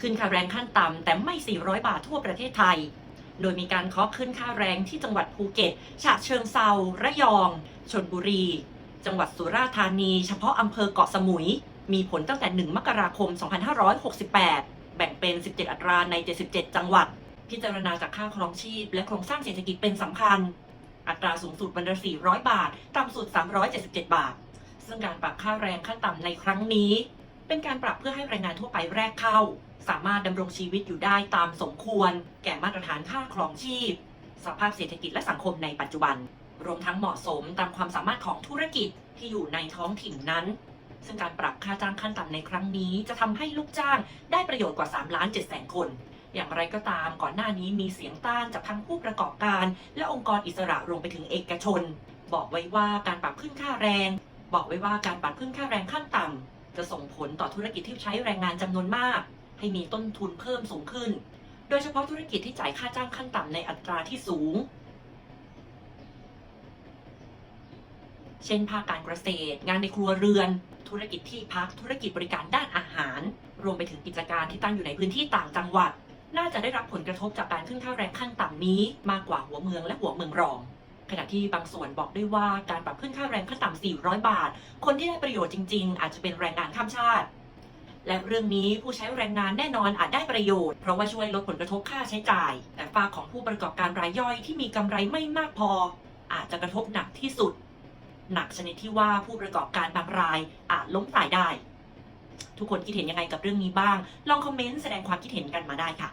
ขึ้นค่าแรงขั้นต่ำแต่ไม่ 400 บาททั่วประเทศไทย โดยมีการเคาะขึ้นค่าแรงที่จังหวัดภูเก็ต ฉะเชิงเซา ระยอง ชนบุรี จังหวัดสุราษฎร์ธานี เฉพาะอำเภอเกาะสมุย มีผลตั้งแต่ 1 มกราคม 2568 แบ่งเป็น 17 อัตราใน 77 จังหวัด พิจารณาจากค่าครองชีพ และโครงสร้างเศรษฐกิจเป็นสำคัญ อัตราสูงสุดวันละ400 บาท ต่ำสุด 377 บาท ซึ่งการปรับค่าแรงขั้นต่ำในครั้งนี้เป็นการปรับเพื่อให้แรงงานทั่วไปแรกเข้า สามารถดำรงชีวิตอยู่ได้ตามสมควร แก่มาตรฐานค่าครองชีพ สภาพเศรษฐกิจและสังคมในปัจจุบัน รวมทั้งเหมาะสมตามความสามารถของธุรกิจที่อยู่ในท้องถิ่นนั้น ซึ่งการปรับค่าจ้างขั้นต่ำในครั้งนี้ จะทำให้ลูกจ้างได้ประโยชน์กว่า3ล้าน7แสนคน อย่างไรก็ตามก่อนหน้านี้มีเสียงต้านจากทั้งผู้ประกอบการ และองค์กรอิสระรวมไปถึงเอกชน บอกไว้ว่าการปรับขึ้นค่าแรง บอกไว้ว่าการปรับขึ้นค่าแรงขั้นต่ำจะส่งผลต่อธุรกิจที่ใช้แรงงานจำนวนมาก ให้มีต้นทุนเพิ่มสูงขึ้น โดยเฉพาะธุรกิจที่จ่ายค่าจ้างขั้นต่ำในอัตราที่สูง เช่นภาคการเกษตร งานในครัวเรือน ธุรกิจที่พักธุรกิจบริการด้านอาหาร รวมไปถึงกิจการที่ตั้งอยู่ในพื้นที่ต่างจังหวัด น่าจะได้รับผลกระทบจากการขึ้นค่าแรงขั้นต่ำนี้ มากกว่าหัวเมืองและหัวเมืองรองขณะที่บางส่วนบอกด้วยว่าการปรับขึ้นค่าแรงขั้นต่ำ 400 บาท คนที่ได้ประโยชน์จริง ๆ อาจจะเป็นแรงงานข้ามชาติ และเรื่องนี้ผู้ใช้แรงงานแน่นอนอาจได้ประโยชน์ เพราะว่าช่วยลดผลกระทบค่าใช้จ่าย แต่ฝากของผู้ประกอบการรายย่อยที่มีกำไรไม่มากพอ อาจจะกระทบหนักที่สุด หนักชนิดที่ว่าผู้ประกอบการบางรายอาจล้มตายได้ ทุกคนคิดเห็นยังไงกับเรื่องนี้บ้าง ลองคอมเมนต์แสดงความคิดเห็นกันมาได้ค่ะ